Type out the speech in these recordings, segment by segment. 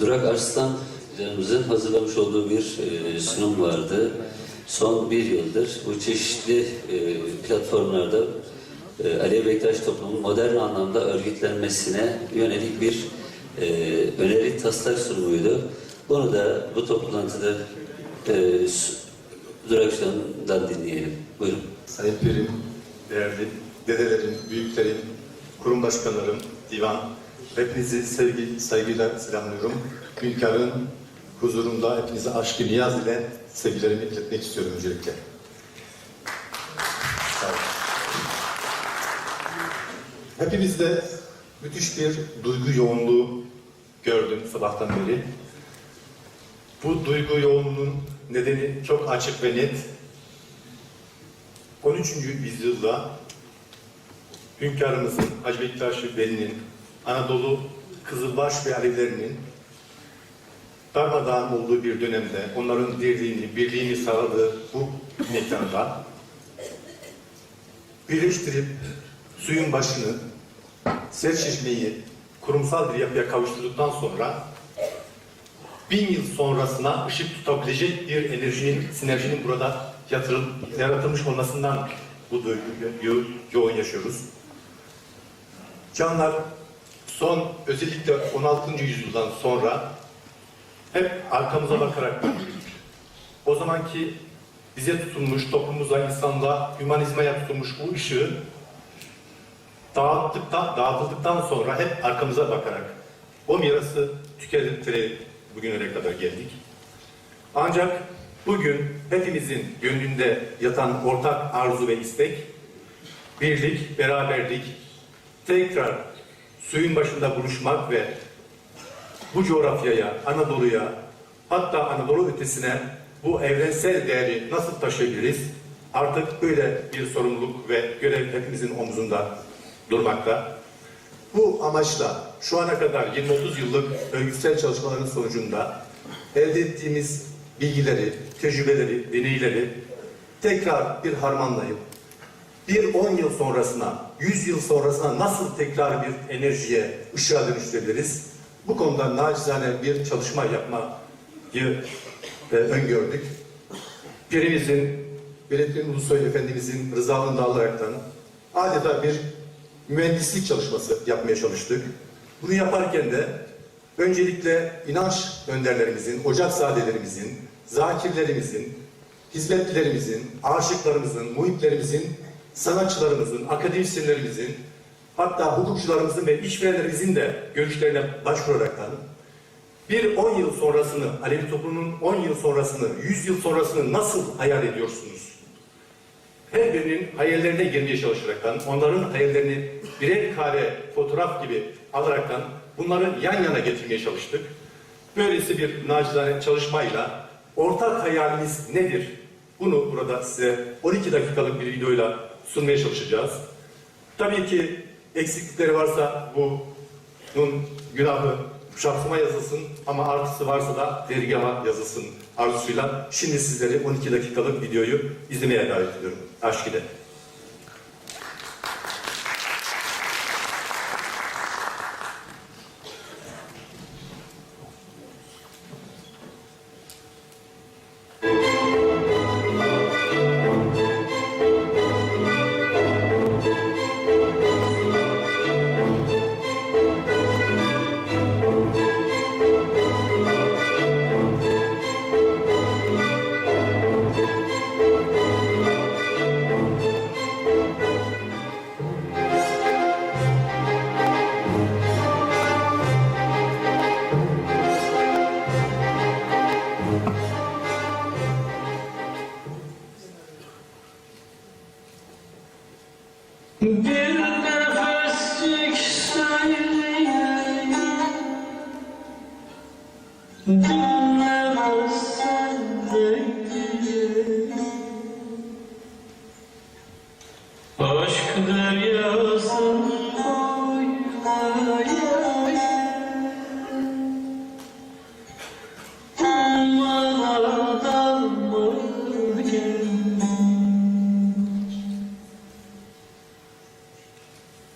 Durak Arslan hocamızın hazırlamış olduğu bir e, sunum vardı. Son bir yıldır bu çeşitli e, platformlarda e, Ali Bektaş toplumunun modern anlamda örgütlenmesine yönelik bir e, öneri taslak sunumuydu. Bunu da bu toplantıda Durak Arslan'dan dinleyelim. Buyurun. Sayın Pirim, değerli dedelerim, büyüklerim, kurum başkanlarım, divan, hepinizi sevgi, saygıyla selamlıyorum. Hünkârın huzurunda hepinize aşkı niyaz ile sevgilerimi iletmek istiyorum öncelikle. Hepimizde müthiş bir duygu yoğunluğu gördüm sabahtan beri. Bu duygu yoğunluğunun nedeni çok açık ve net. 13. yüzyılda hünkârımızın Hacı Bektaş Veli'nin Anadolu Kızılbaş ve Alevilerinin darmadağın olduğu bir dönemde onların dirliğini, birliğini sağladığı bu mekanda birleştirip suyun başını, sel kurumsal bir yapıya kavuşturduktan sonra bin yıl sonrasına ışık tutabilecek bir enerjinin, sinerjinin burada yatırıl, yaratılmış olmasından bu duyguyu yoğun yaşıyoruz. Canlar son özellikle 16. yüzyıldan sonra hep arkamıza bakarak. O zamanki bize tutulmuş, toplumumuza, insanlığa, hümanizmaya tutulmuş bu ışığı dağıttıktan, dağıtıldıktan sonra hep arkamıza bakarak o mirası tüketerek bugünlere kadar geldik. Ancak bugün hepimizin gönlünde yatan ortak arzu ve istek, birlik, beraberlik, tekrar suyun başında buluşmak ve bu coğrafyaya, Anadolu'ya, hatta Anadolu ötesine bu evrensel değeri nasıl taşıyabiliriz? Artık böyle bir sorumluluk ve görev hepimizin omzunda durmakta. Bu amaçla şu ana kadar 20-30 yıllık örgütsel çalışmaların sonucunda elde ettiğimiz bilgileri, tecrübeleri, deneyleri tekrar bir harmanlayıp bir 10 yıl sonrasına, 100 yıl sonrasına nasıl tekrar bir enerjiye, ışığa dönüştürebiliriz? Bu konuda nacizane bir çalışma yapmayı e, öngördük. Pirimizin, Birettin Ulusoy Efendimizin rızalığını da alaraktan adeta bir mühendislik çalışması yapmaya çalıştık. Bunu yaparken de öncelikle inanç önderlerimizin, ocakzadelerimizin, zakirlerimizin, hizmetlilerimizin, aşıklarımızın, muhiplerimizin, sanatçılarımızın, akademisyenlerimizin, hatta hukukçularımızın ve işverenlerimizin de görüşlerine başvuraraktan bir 10 yıl sonrasını, Alevi toplumunun 10 yıl sonrasını, 100 yıl sonrasını nasıl hayal ediyorsunuz? her birinin hayallerine girmeye çalışaraktan, onların hayallerini birer kare fotoğraf gibi alaraktan bunları yan yana getirmeye çalıştık. Böylesi bir nacizane çalışmayla ortak hayaliniz nedir? Bunu burada size 12 dakikalık bir videoyla sunmaya çalışacağız. Tabii ki eksiklikleri varsa bunun günahı şahsıma yazılsın ama artısı varsa da dergama yazılsın arzusuyla. Şimdi sizleri 12 dakikalık videoyu izlemeye davet ediyorum. Aşk ile.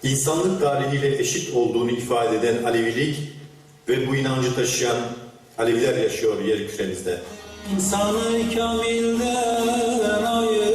İnsanlık tarihiyle eşit olduğunu ifade eden Alevilik, ve bu inancı taşıyan Aleviler yaşıyor yer küremizde. İnsanı kamilden ayırma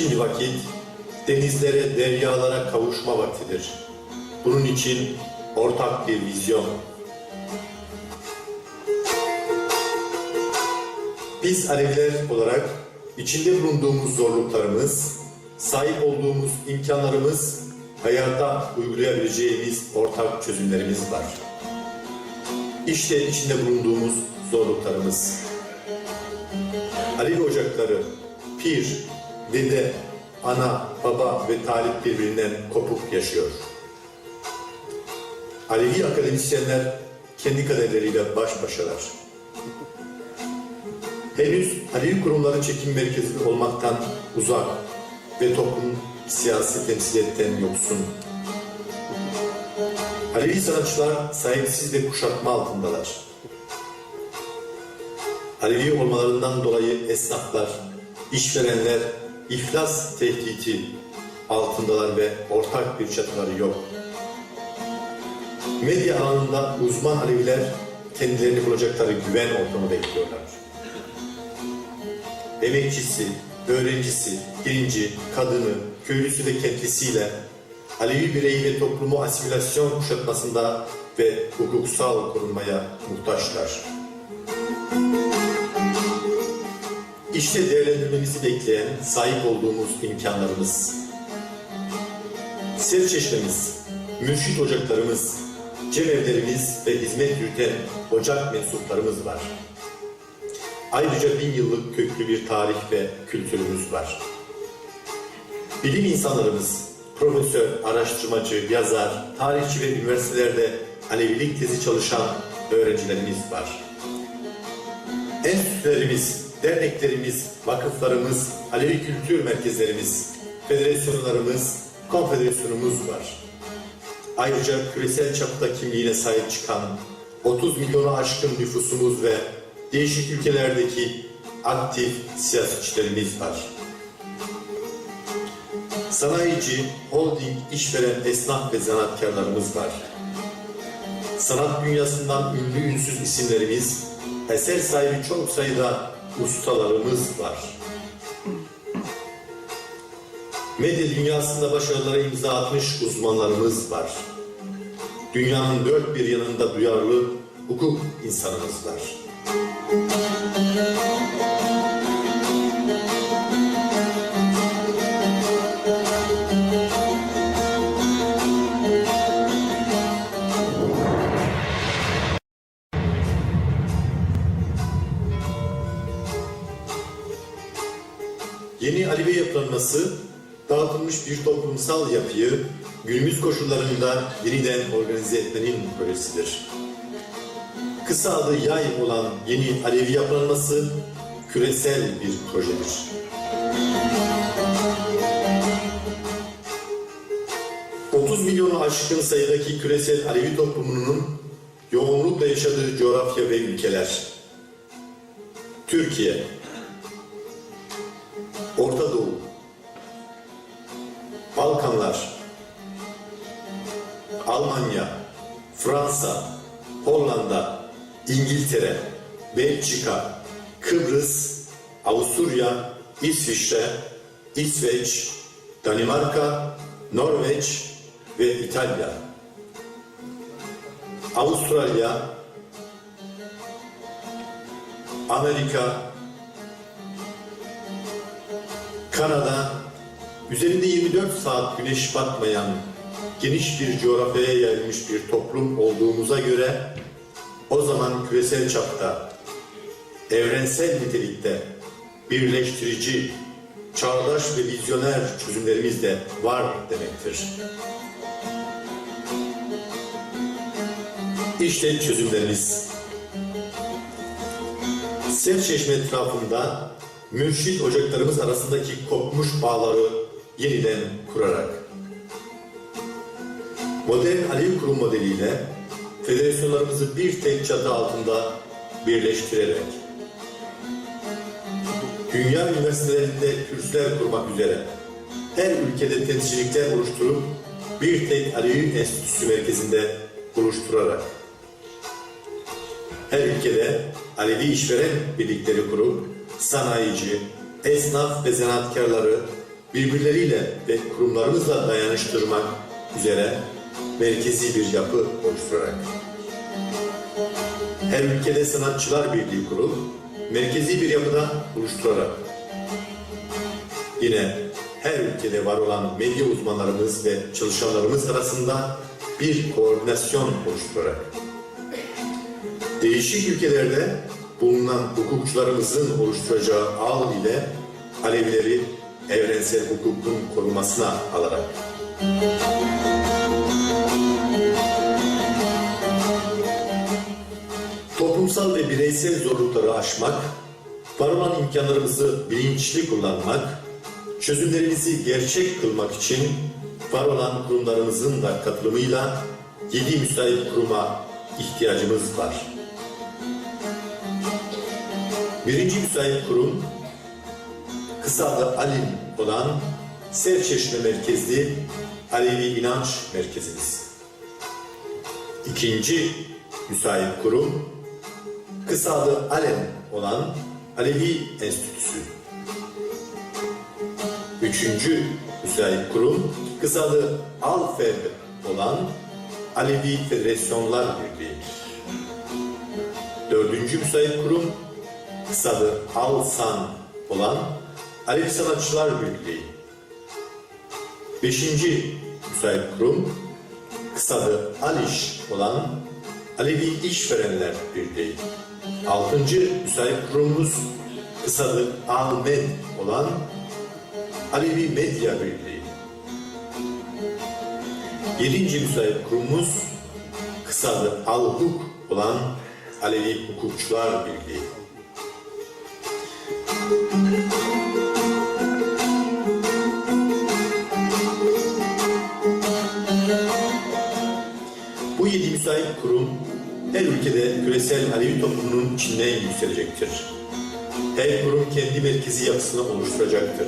Şimdi vakit denizlere, deryalara kavuşma vaktidir. Bunun için ortak bir vizyon. Biz Aleviler olarak içinde bulunduğumuz zorluklarımız, sahip olduğumuz imkanlarımız, hayata uygulayabileceğimiz ortak çözümlerimiz var. İşte içinde bulunduğumuz zorluklarımız. Alevi ocakları, pir, dede, ana, baba ve talip birbirinden kopuk yaşıyor. Alevi akademisyenler kendi kaderleriyle baş başalar. Henüz Alevi kurumları çekim merkezi olmaktan uzak ve toplum siyasi temsiliyetten yoksun. Alevi sanatçılar sahipsiz ve kuşatma altındalar. Alevi olmalarından dolayı esnaflar, işverenler iflas tehdidi altındalar ve ortak bir çatıları yok. Medya alanında uzman Aleviler kendilerini bulacakları güven ortamı bekliyorlar. Emekçisi, öğrencisi, genci, kadını, köylüsü ve kentlisiyle Alevi bireyi ve toplumu asimilasyon kuşatmasında ve hukuksal korunmaya muhtaçlar. İşte değerlendirmemizi bekleyen sahip olduğumuz imkanlarımız. Sel çeşmemiz, mürşit ocaklarımız, cemevlerimiz ve hizmet yürüten ocak mensuplarımız var. Ayrıca bin yıllık köklü bir tarih ve kültürümüz var. Bilim insanlarımız, profesör, araştırmacı, yazar, tarihçi ve üniversitelerde Alevilik tezi çalışan öğrencilerimiz var. Enstitülerimiz, derneklerimiz, vakıflarımız, Alevi kültür merkezlerimiz, federasyonlarımız, konfederasyonumuz var. Ayrıca küresel çapta kimliğine sahip çıkan 30 milyonu aşkın nüfusumuz ve değişik ülkelerdeki aktif siyasetçilerimiz var. Sanayici, holding, işveren, esnaf ve zanaatkarlarımız var. Sanat dünyasından ünlü ünsüz isimlerimiz, eser sahibi çok sayıda ustalarımız var. Medya dünyasında başarılara imza atmış uzmanlarımız var. Dünyanın dört bir yanında duyarlı hukuk insanımız var. Yeni Alevi yapılanması dağıtılmış bir toplumsal yapıyı günümüz koşullarında yeniden organize etmenin projesidir. Kısa adı yay olan yeni Alevi yapılanması küresel bir projedir. ...30 milyonu aşkın sayıdaki küresel Alevi toplumunun yoğunlukla yaşadığı coğrafya ve ülkeler. Türkiye, Fransa, Hollanda, İngiltere, Belçika, Kıbrıs, Avusturya, İsviçre, İsveç, Danimarka, Norveç ve İtalya. Avustralya, Amerika, Kanada, üzerinde 24 saat güneş batmayan geniş bir coğrafyaya yayılmış bir toplum olduğumuza göre o zaman küresel çapta, evrensel nitelikte birleştirici, çağdaş ve vizyoner çözümlerimiz de var demektir. İşte çözümlerimiz. Serçeşme etrafında mürşit ocaklarımız arasındaki kopmuş bağları yeniden kurarak, modern Alevi kurum modeliyle federasyonlarımızı bir tek çatı altında birleştirerek, dünya üniversitelerinde kürsüler kurmak üzere her ülkede temsilcilikler oluşturup bir tek Alevi Enstitüsü merkezinde buluşturarak, her ülkede Alevi işveren birlikleri kurup sanayici, esnaf ve zanaatkarları birbirleriyle ve kurumlarımızla dayanıştırmak üzere merkezi bir yapı oluşturarak. Her ülkede sanatçılar birliği kurup merkezi bir yapıda buluşturarak. Yine her ülkede var olan medya uzmanlarımız ve çalışanlarımız arasında bir koordinasyon oluşturarak değişik ülkelerde bulunan hukukçularımızın oluşturacağı ağ ile Alevileri evrensel hukukun korumasına alarak. Ve bireysel zorlukları aşmak, var olan imkanlarımızı bilinçli kullanmak, çözümlerimizi gerçek kılmak için var olan kurumlarımızın da katılımıyla yedi müsait kuruma ihtiyacımız var. Birinci müsait kurum, kısa adı ALİM olan Serçeşme merkezli Alevi İnanç Merkezimiz. İkinci müsait kurum, kısa adı ALEM olan Alevi Enstitüsü. Üçüncü müsait kurum, kısa adı ALFEB olan Alevi Federasyonlar Birliği. Dördüncü müsait kurum, kısadı Alsan olan Alevi Sanatçılar Birliği. Beşinci müsait kurum, kısadı ALİŞ olan Alevi İşverenler Birliği. Altıncı müsait kurumumuz, kısadı ALMED olan Alevi Medya Birliği. Yedinci müsait kurumumuz, kısadı ALHUK olan Alevi Hukukçular Birliği. Bu yedi müsait kurum her ülkede küresel Alevi toplumunun içinden yükselecektir. Her kurum kendi merkezi yapısını oluşturacaktır.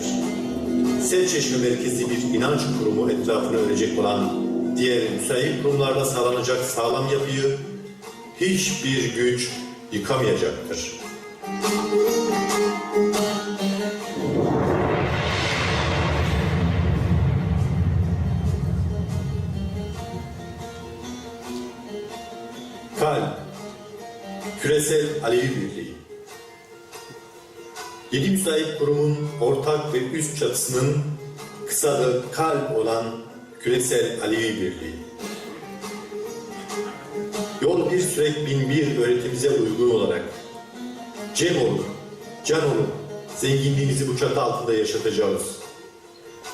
Selçeşme merkezli bir inanç kurumu etrafına örecek olan diğer müsait kurumlarla sağlanacak sağlam yapıyı hiçbir güç yıkamayacaktır. Alevi Birliği. Yedi müsait kurumun ortak ve üst çatısının kısadı kalp olan Küresel Alevi Birliği. Yol bir sürek bin bir öğretimize uygun olarak Cem olun, can olun, zenginliğimizi bu çatı altında yaşatacağız.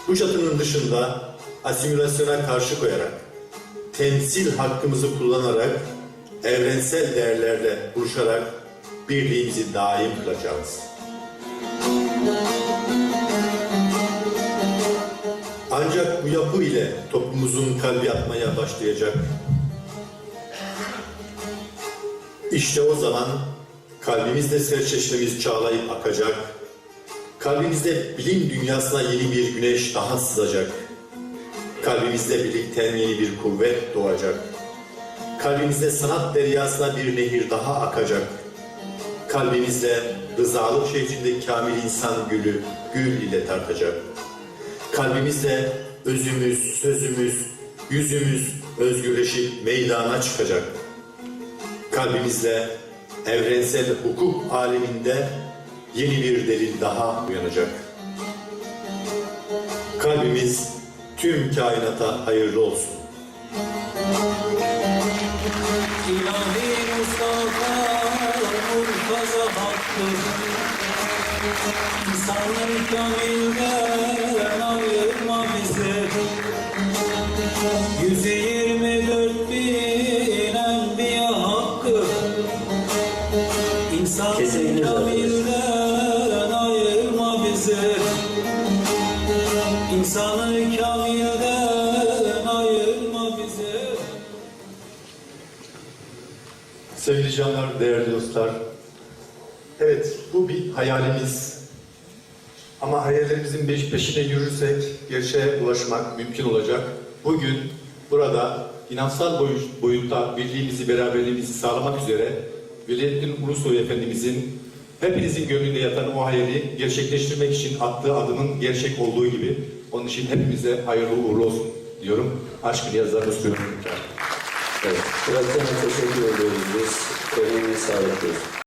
Bu çatının dışında asimilasyona karşı koyarak, temsil hakkımızı kullanarak, evrensel değerlerle buluşarak birliğimizi daim kılacağız. Ancak bu yapı ile toplumumuzun kalbi atmaya başlayacak. İşte o zaman kalbimizde serçeşmemiz çağlayıp akacak. Kalbimizde bilim dünyasına yeni bir güneş daha sızacak. Kalbimizde birlikten yeni bir kuvvet doğacak. Kalbimizde sanat deryasına bir nehir daha akacak. Kalbimizde rızalık şehrinde kamil insan gülü gül ile tartacak. Kalbimizde özümüz, sözümüz, yüzümüz özgürleşip meydana çıkacak. Kalbimizde evrensel hukuk aleminde yeni bir delil daha uyanacak. Kalbimiz tüm kainata hayırlı olsun. İlahi İnsanın kamilden ayırma bizi 124 bin enbiya hakkı İnsanın Kesinlikle. kamilden ayırma bizi İnsanı kamilden ayırma bizi Sevgili canlar, değerli dostlar. Evet, bu bir hayalimiz. Ama hayallerimizin peş- peşine yürürsek gerçeğe ulaşmak mümkün olacak. Bugün burada inansal boyu- boyutta birliğimizi, beraberliğimizi sağlamak üzere Veliahdin Ulusoy Efendimizin hepinizin gönlünde yatan o hayali gerçekleştirmek için attığı adımın gerçek olduğu gibi onun için hepimize hayırlı uğurlu olsun diyorum. Aşk-ı Niyazlarını sunuyorum. Evet. Bırakana teşekkür ediyoruz biz. Emeğine sağlık diyoruz.